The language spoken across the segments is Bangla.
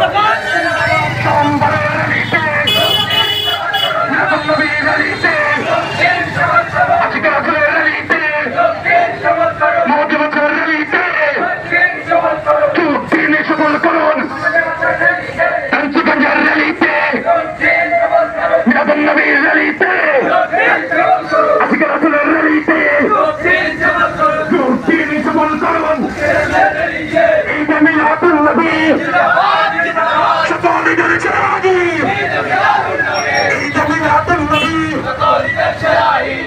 সকল সকল করুন এই যে মিলাদুল নবী। সকল ঈদের আগে এই যে মিলাদুল নবী।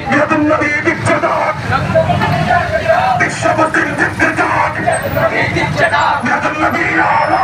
মিলাদুল নবী দিচ্ছে ডাক বিশ্ব মুসলিম দিচ্ছে ডাক মিলাদুল নবী আলো